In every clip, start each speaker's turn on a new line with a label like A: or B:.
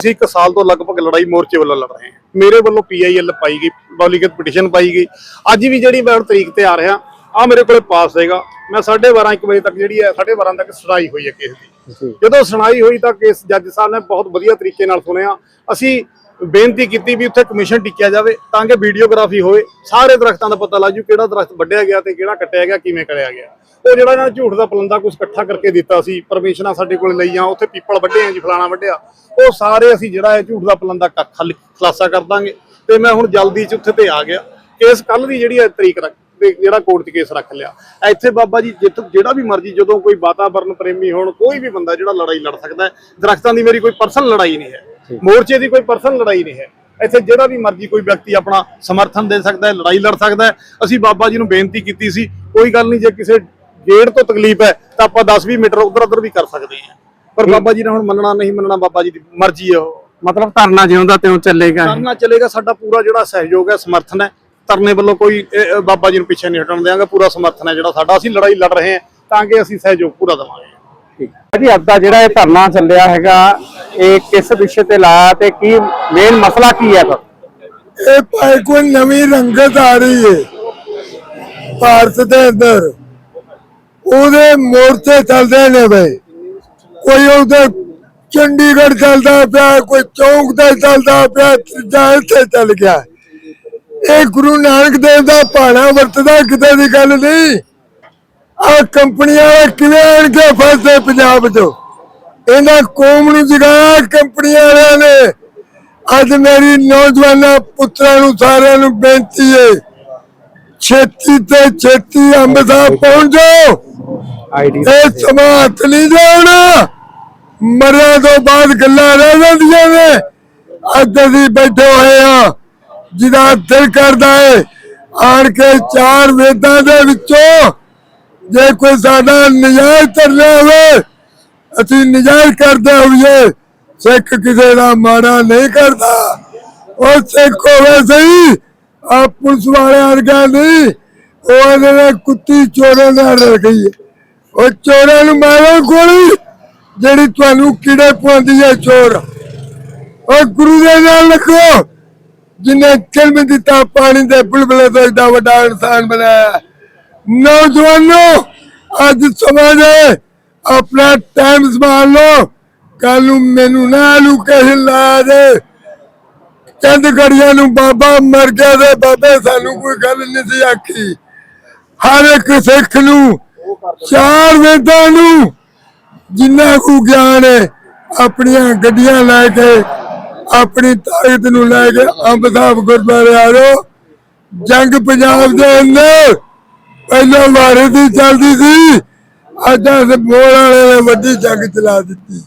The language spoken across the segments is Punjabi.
A: ਅਸੀਂ ਇੱਕ ਸਾਲ ਤੋਂ ਲਗਭਗ ਲੜਾਈ ਮੋਰਚੇ ਵੱਲੋਂ ਲੜ ਰਹੇ ਹਾਂ। ਮੇਰੇ ਵੱਲੋਂ ਪੀਆਈਐਲ ਪਾਈ ਗਈ ਡੁਪਲੀਕੇਟ ਪਟੀਸ਼ਨ ਪਾਈ ਗਈ। ਅੱਜ ਵੀ ਜਿਹੜੀ ਮੈਂ ਹੁਣ ਤਰੀਕ ਤੇ ਆ ਰਿਹਾ ਆ ਮੇਰੇ ਕੋਲੇ ਪਾਸ ਹੈਗਾ। ਮੈਂ 12:30 1 ਵਜੇ ਤੱਕ ਜਿਹੜੀ ਹੈ 12:30 ਤੱਕ ਸੁਣਾਈ ਹੋਈ ਹੈ ਕੇਸ ਦੀ। ਜਦੋਂ ਸੁਣਾਈ ਹੋਈ ਤਾਂ ਕੇਸ ਜੱਜ ਸਾਹਿਬ ਨੇ ਬਹੁਤ ਵਧੀਆ ਤਰੀਕੇ ਨਾਲ ਸੁਣਿਆ। ਅਸੀਂ ਬੇਨਤੀ ਕੀਤੀ ਵੀ ਉੱਥੇ ਕਮਿਸ਼ਨ ਟਿਕਿਆ ਜਾਵੇ ਤਾਂ ਕਿ ਵੀਡੀਓਗ੍ਰਾਫੀ ਹੋਵੇ। ਸਾਰੇ ਦਰਖਤਾਂ ਦਾ ਪਤਾ ਲੱਗ ਜੂ ਕਿਹੜਾ ਦਰਖਤ ਵੱਢਿਆ ਗਿਆ ਤੇ ਕਿਹੜਾ ਕੱਟਿਆ ਗਿਆ, ਕਿਵੇਂ ਕਰਿਆ ਗਿਆ। ਉਹ ਜਿਹੜਾ ਇਹਨਾਂ ਨੇ ਝੂਠ ਦਾ ਪਲੰਦਾ ਕੁਝ ਇਕੱਠਾ ਕਰਕੇ ਦਿੱਤਾ ਸੀ ਪਰਮਿਸ਼ਨਾਂ ਸਾਡੇ ਕੋਲ ਲਈਆਂ, ਉੱਥੇ ਪੀਪਲ ਵੱਢੇ ਆ ਜੀ, ਫਲਾਣਾ ਵੱਢਿਆ। ਉਹ ਸਾਰੇ ਅਸੀਂ ਜਿਹੜਾ ਹੈ ਝੂਠ ਦਾ ਪਲੰਦਾ ਕ- ਖਲ- ਖੁਲਾਸਾ ਕਰ ਦਾਂਗੇ। ਤੇ ਮੈਂ ਹੁਣ ਜਲਦੀ ਚ ਉੱਥੇ ਤੇ ਆ ਗਿਆ। ਕੇਸ ਕੱਲ ਦੀ ਜਿਹੜੀ ਹੈ ਤਰੀਕ ਰੱਖ ਜਿਹੜਾ ਕੋਰਟ 'ਚ ਕੇਸ ਰੱਖ ਲਿਆ। ਇੱਥੇ ਬਾਬਾ ਜੀ, ਜਿੱਥ, ਜਿਹੜਾ ਵੀ ਮਰਜ਼ੀ ਜਦੋਂ ਕੋਈ ਵਾਤਾਵਰਨ ਪ੍ਰੇਮੀ ਹੋਣ, ਕੋਈ ਵੀ ਬੰਦਾ ਜਿਹੜਾ ਲੜਾਈ ਲੜ ਸਕਦਾ ਹੈ, ਦਰਖਤਾਂ ਦੀ ਮੇਰੀ ਕੋਈ ਪਰਸਨਲ ਲੜਾਈ ਨਹੀਂ ਹੈ। ਮੋਰਚੇ ਦੀ ਕੋਈ ਪਰਸਨਲ ਲੜਾਈ ਨਹੀਂ ਹੈ। ਇੱਥੇ ਜਿਹੜਾ ਵੀ ਮਰਜ਼ੀ ਕੋਈ ਵਿਅਕਤੀ ਆਪਣਾ ਸਮਰਥਨ ਦੇ ਸਕਦਾ ਹੈ ਲੜਾਈ ਲੜ ਸਕਦਾ ਹੈ। ਅਸੀਂ ਬਾਬਾ ਜੀ ਨੂੰ ਬੇਨਤੀ ਕੀਤੀ ਸੀ ਕੋਈ ਗੱਲ ਨਹੀਂ ਜੇ ਕਿਸੇ ਗੇੜ ਤੋਂ ਤਕਲੀਫ ਹੈ ਤਾਂ ਆਪਾਂ 10-20 ਮੀਟਰ ਉਧਰ ਉਧਰ ਵੀ ਕਰ ਸਕਦੇ ਹਾਂ। ਪਰ ਬਾਬਾ ਜੀ ਨੇ ਹੁਣ ਮੰਨਣਾ ਨਹੀਂ ਮੰਨਣਾ ਬਾਬਾ ਜੀ ਦੀ ਮਰਜ਼ੀ ਹੈ ਉਹ।
B: ਮਤਲਬ ਧਰਨਾ ਜਿਉਂਦਾ ਤਿਉਂ ਚੱਲੇਗਾ।
A: ਕਰਨਾ ਚੱਲੇਗਾ ਸਾਡਾ ਪੂਰਾ ਜਿਹੜਾ ਸਹਿਯੋਗ ਹੈ ਸਮਰਥਨ ਹੈ। ਧਰਨੇ ਵੱਲੋਂ ਕੋਈ ਬਾਬਾ ਜੀ ਨੂੰ ਪਿੱਛੇ ਨਹੀਂ ਹਟਣ ਦੇਵਾਂਗੇ ਪੂਰਾ ਸਮਰਥਨ ਹੈ ਜਿਹੜਾ ਸਾਡਾ। ਅਸੀਂ ਲੜਾਈ ਲੜ ਰਹੇ ਹਾਂ ਤਾਂ ਕਿ ਅਸੀਂ ਸਹਿਯੋਗ ਪੂਰਾ ਦੇਵਾਂਗੇ।
B: ਜੀ ਅੱਜ ਦਾ ਜਿਹੜਾ ਇਹ ਧਰਨਾ ਚੱਲਿਆ ਹੈਗਾ ਇਹ ਕਿਸ ਵਿਸ਼ੇ ਤੇ ਲਾਇਆ ਤੇ ਕੀ ਮੇਨ ਮਸਲਾ ਕੀ ਹੈ ਫਿਰ?
C: ਇਹ ਭਾਈ ਕੋਈ ਨਵੀਂ ਰੰਗਤ ਆ ਰਹੀ ਹੈ ਭਾਰਤ ਦੇ ਅੰਦਰ। ਉਹਦੇ ਮੋਰਚੇ ਚੱਲਦੇ ਨੇ ਬਈ। ਕੋਈ ਉਹਦੇ ਚੰਡੀਗੜ੍ਹ ਚੱਲਦਾ ਪਿਆ, ਕੋਈ ਚੌਂਕ ਤੇ ਚੱਲਦਾ ਪਿਆ ਤੀਜਾ ਇੱਥੇ ਚੱਲ ਗਿਆ। ਇਹ ਗੁਰੂ ਨਾਨਕ ਦੇਵ ਦਾ ਭਾਣਾ ਵਰਤਦਾ ਕਿਤੇ ਦੀ ਗੱਲ ਨਹੀਂ। ਆ ਕੰਪਨੀਆਂ ਵਾਲੇ ਕਿਵੇਂ ਆਣ ਕੇ ਫਸਦੇ ਪੰਜਾਬ 'ਚ? ਇਹਨਾਂ ਕੌਮ ਨੂੰ ਜਗਾਇਆ ਕੰਪਨੀਆਂ ਵਾਲਿਆਂ ਨੇ ਅੱਜ ਮੇਰੀ ਨੌਜਵਾਨਾਂ ਪੁੱਤਰਾਂ ਨੂੰ ਸਾਰਿਆਂ ਨੂੰ ਬੇਨਤੀ ਹੈ ਛੇਤੀ ਤੇ ਛੇਤੀ ਸਾਹਿਬ ਪਹੁੰਚ। ਇਹ ਸਮਾਂ ਹੱਥ ਨਹੀਂ ਜਾਣਾ ਮਰਿਆ ਤੋਂ ਬਾਅਦ ਗੱਲਾਂ ਰਹਿ ਜਾਂਦੀਆਂ ਨੇ। ਅੱਜ ਅਸੀਂ ਬੈਠੇ ਹੋਏ ਆ ਜਿਹਦਾ ਦਿਲ ਕਰਦਾ ਹੈ ਆਣ ਕੇ ਚਾਰ ਵੇਦਾਂ ਦੇ ਵਿੱਚੋਂ ਜੇ ਕੋਈ ਸਾਡਾ ਨਜਾਇਜ਼ ਤਰਨਾ ਹੋਵੇ ਅਸੀਂ ਨਜਾਇਜ਼ ਕਰਦੇ ਹੋਈਏ, ਸਿੱਖ ਕਿਸੇ ਦਾ ਮਾੜਾ ਨਹੀਂ ਕਰਦਾ। ਉਹ ਸਿੱਖ ਹੋਵੇ ਸਹੀ ਆ ਪੁਲਿਸ ਵਾਲੇ ਵਰਗਾ ਨਹੀਂ, ਉਹ ਇਹਨਾਂ ਕੁੱਤੀ ਚੋਰਾਂ ਨਾਲ ਰਲ ਗਈ ਉਹ ਚੋਰਾਂ ਨੂੰ ਮਾਰੋ ਗੋਲੀ ਜਿਹੜੀ ਤੁਹਾਨੂੰ ਕਿੜੇ ਪਾਉਂਦੀ ਹੈ ਚੋਰ। ਉਹ ਗੁਰੂ ਦੇ ਨਾਲ ਲਿਖੋ ਜਿਨੇ ਕਿਲਮ ਦਿੱਤਾ, ਪਾਣੀ ਦੇ ਬੁਲਬੁਲੇ ਤੋਂ ਏਡਾ ਵੱਡਾ ਇਨਸਾਨ ਬਣਾਇਆ। ਨੌਜਵਾਨੋ, ਅੱਜ ਸਮਾਂ ਹੈ ਆਪਣਾ ਟਾਈਮ ਸੰਭਾਲ ਲਓ। ਕੱਲ ਨੂੰ ਮੈਨੂੰ ਨਾ ਲੂ ਕਹਿ ਲਾ ਦੇ। ਚੰਦ ਘੜੀਆਂ ਨੂੰ ਬਾਬਾ ਮਰ ਗਿਆ ਤੇ ਬਾਬੇ ਸਾਨੂੰ ਕੋਈ ਗੱਲ ਨਹੀਂ ਸੀ ਆਖੀ। ਹਰ ਇੱਕ ਸਿੱਖ ਨੂੰ, ਚਾਰ ਵੇਦਾਂ ਨੂੰ ਜਿੰਨਾ ਕੁ ਗਿਆਨ ਹੈ, ਆਪਣੀਆਂ ਗੱਡੀਆਂ ਲੈ ਕੇ, ਆਪਣੀ ਤਾਕਤ ਨੂੰ ਲੈ ਕੇ ਅੰਬ ਸਾਹਿਬ ਗੁਰਦੁਆਰੇ ਆ ਜੰਗ ਪੰਜਾਬ ਦੇ ਅੰਦਰ ਪਹਿਲਾਂ ਮਾਰੇ ਦੀ ਚੱਲਦੀ ਸੀ। ਅੱਜ ਅਸ ਮੋੜ ਵਾਲੇ ਨੇ ਵੱਡੀ ਜੰਗ ਚਲਾ ਦਿੱਤੀ।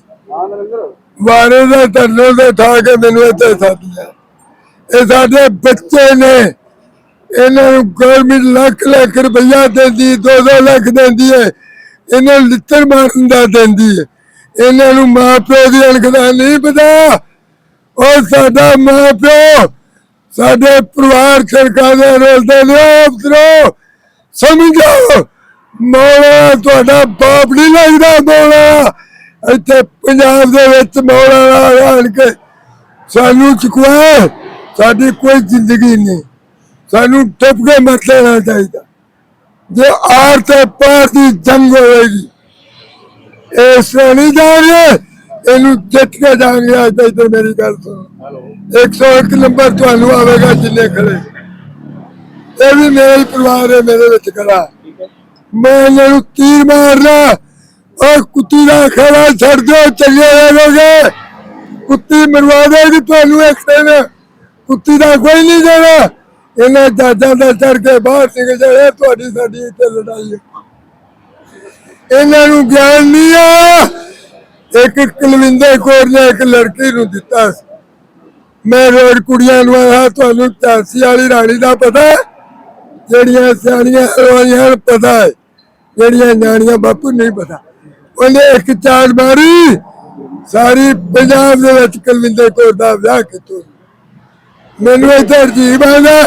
C: ਵਾਰੇ ਦਾ ਧਰਨੇ ਤੇ ਠਾ ਕੇ ਮੈਨੂੰ ਇੱਥੇ ਸੱਦ ਲਿਆ। ਇਹ ਸਾਡੇ ਬੱਚੇ ਨੇ। ਇਹਨਾਂ ਨੂੰ ਗਵਰਨਮੈਂਟ ਲੱਖ ਲੱਖ ਰੁਪਈਆ ਦਿੰਦੀ 2-2 ਲੱਖ ਦਿੰਦੀ ਹੈ। ਇਹਨਾਂ ਨੂੰ ਲਿੱਤਰ ਮਾਰਨ ਦਾ ਦਿੰਦੀ ਹੈ। ਇਹਨਾਂ ਨੂੰ ਮਾਂ ਪਿਓ ਦੀ ਅਣਖ ਦਾ ਨਹੀਂ ਪਤਾ। ਉਹ ਸਾਡਾ ਮਾਂ ਪਿਓ ਸਾਡੇ ਪਰਿਵਾਰ ਸਰਕਾਰ ਦੇ ਰੋਲਦੇ ਨੇ ਅਫਸਰੋ ਸਮਝੋ। ਮੌਲਾ, ਤੁਹਾਡਾ ਬਾਪ ਨਹੀਂ ਲੱਗਦਾ ਮੌਲਾ। ਇੱਥੇ ਪੰਜਾਬ ਦੇ ਵਿੱਚ ਮੌਲਾ ਆਣ ਕੇ ਸਾਨੂੰ ਚੁਕਵਾ ਸਾਡੀ ਕੋਈ ਜ਼ਿੰਦਗੀ ਨਹੀਂ। ਸਾਨੂੰ ਟੱਪ ਕੇ ਮਰ ਲੈਣਾ ਚਾਹੀਦਾ। ਜੇ ਆਰ ਤੇ ਪਾਰ ਦੀ ਜੰਗ ਹੋਏਗੀ, ਇਸ ਨਹੀਂ ਜਾਣਗੇ, ਇਹਨੂੰ ਜਿੱਤ ਕੇ ਜਾਣਗੇ। ਅੱਜ ਤੱਕ ਮੇਰੀ ਗੱਲ ਸੁਣੋ। 101 ਨੰਬਰ ਤੁਹਾਨੂੰ ਆਵੇਗਾ ਜਿੰਨੇ ਖੜੇ। ਇਹ ਵੀ ਮੇਰੇ ਪਰਿਵਾਰ ਹੈ ਮੇਰੇ ਵਿੱਚ ਖੜਾ। ਮੈਂ ਇਹਨਾਂ ਨੂੰ ਤੀਰ ਮਾਰਨਾ। ਉਹ ਕੁੱਤੀ ਦਾ ਖੜਾ ਛੱਡ ਦਿਓ ਚੱਲੇ ਰਹੋਗੇ ਕੁੱਤੀ ਮਰਵਾ ਦੇਗੀ ਤੁਹਾਨੂੰ ਇੱਕ ਦਿਨ। ਕੁੱਤੀ ਦਾ ਕੋਈ ਨਹੀਂ ਦੇਣਾ। ਇਹਨਾਂ ਜਾਜਾਂ ਦਾ ਚੜ ਕੇ ਬਾਹਰ ਨਿਕਲ ਜਾਏ ਤੁਹਾਡੀ ਸਾਡੀ ਇੱਥੇ ਲੜਾਈ ਇਹਨਾਂ ਨੂੰ ਗਿਆਨ ਨਹੀਂ ਆ। ਇੱਕ ਕੁਲਵਿੰਦਰ ਕੌਰ ਨੇ ਇੱਕ ਲੜਕੀ ਨੂੰ ਦਿੱਤਾ। ਮੈਂ ਰੋਜ਼ ਕੁੜੀਆਂ ਨੂੰ ਆਇਆ, ਤੁਹਾਨੂੰ ਝਾਂਸੀ ਵਾਲੀ ਰਾਣੀ ਦਾ ਪਤਾ ਜਿਹੜੀਆਂ ਸਿਆਣੀਆਂ ਰੋਈਆਂ ਪਤਾ ਹੈ। ਜਿਹੜੀਆਂ ਨਿਆਣੀਆਂ ਬਾਪੂ ਨਹੀਂ ਪਤਾ। ਉਹਨੇ ਇੱਕ ਚਾਰ ਮਾਰੀ ਸਾਰੀ ਪੰਜਾਬ ਦੇ ਵਿੱਚ ਕੁਲਵਿੰਦਰ ਕੌਰ ਦਾ ਵਿਆਹ ਕੀਤਾ। ਮੈਨੂੰ ਇੱਥੇ ਅਜੀਬ ਆਂਦਾ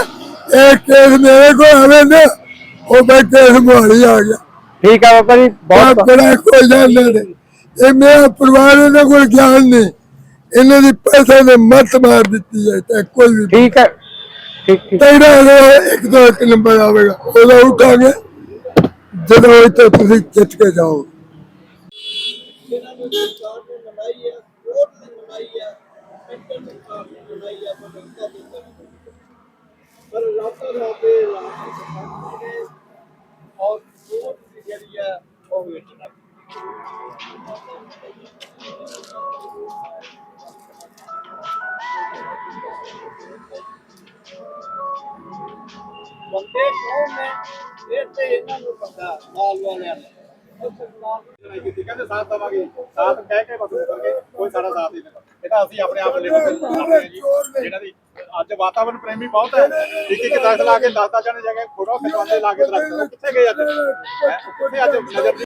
C: ਇਹ ਕੇਸ ਮੇਰੇ ਕੋਲ ਆਵੇ ਨਾ ਉਹ ਮੈਂ ਕੇਸ ਮੁਹਾਲੀ ਆ ਗਿਆ।
B: ਠੀਕ ਹੈ ਬਾਬਾ ਜੀ
C: ਬਹੁਤ ਬੜਾ ਕੋਈ ਜਾਣਦੇ ਨੇ ਇਹ ਮੇਰਾ ਪਰਿਵਾਰ ਇਹਨਾਂ ਕੋਲ ਗਿਆਨ ਨਹੀਂ। ਇਹਨਾਂ ਦੀ ਪੈਸੇ ਨੇ ਮੱਤ ਮਾਰ ਦਿੱਤੀ ਹੈ ਤੇ ਕੋਈ ਵੀ
B: ਠੀਕ ਹੈ। ਠੀਕ ਠੀਕ।
C: ਤੇਰਾ ਇੱਕ ਦੋ ਇੱਕ ਨੰਬਰ ਆਵੇਗਾ ਉਹਦਾ ਉਠਾਂਗੇ। ਜਦੋਂ ਇੱਥੇ ਤੁਸੀਂ ਜਿੱਤ ਕੇ ਜਾਓ
D: ਇਹਨਾਂ ਨੂੰ ਸਰਕਾਰ ਨੇ ਬਣਾਈ ਹੈ ਕੋਰਟ ਨੇ ਬਣਾਈ ਹੈ ਪੈਂਟਰ ਨੇ ਸਰਕਾਰ ਨੇ ਬਣਾਈ ਹੈ ਪਰ ਜਨਤਾ ਦੇ ਅੰਦਰ ਪਰ ਰਾਤਾਂ ਰਾਤੇ ਰਾਤ ਨੇ ਔਰ ਕੋਰਟ ਦੀ ਜਿਹੜੀ ਹੈ ਉਹ ਵੇਚ ਲੱਗ ਬੰਦੇ ਕੌਣ ਨੇ ਇਹ ਇਹਨਾਂ ਨੂੰ ਪਤਾ ਮਾਲ ਵਾਲਿਆਂ ਨੂੰ
E: ਕੀਤੀ ਕਹਿੰਦੇ ਸਾਥ ਦਵਾਂਗੇ ਸਾਥ ਕਹਿ ਕੇ ਬਦਲ ਕਰਕੇ ਕੋਈ ਸਾਡਾ ਸਾਥ ਨਹੀਂ ਦਿੰਦਾ ਇਹ ਤਾਂ ਅਸੀਂ ਆਪਣੇ ਆਪ ਲਿਮਟ ਕਰਦੇ ਜਿਹੜਾ ਦੀ ਅੱਜ ਵਾਤਾਵਰਣ ਪ੍ਰੇਮੀ ਬਹੁਤ ਹੈ ਇੱਕ ਇੱਕ ਦਰਖਤ ਲਾ ਕੇ 10 10 ਜਣੇ ਜਗ੍ਹਾ ਫੋਟੋ ਖਿਚਵਾਉਂਦੇ ਲਾ ਕੇ ਦਰਖਤ ਕਿੱਥੇ ਗਏ ਅੱਜ? ਕਿੱਥੇ ਅੱਜ? ਨਜ਼ਰ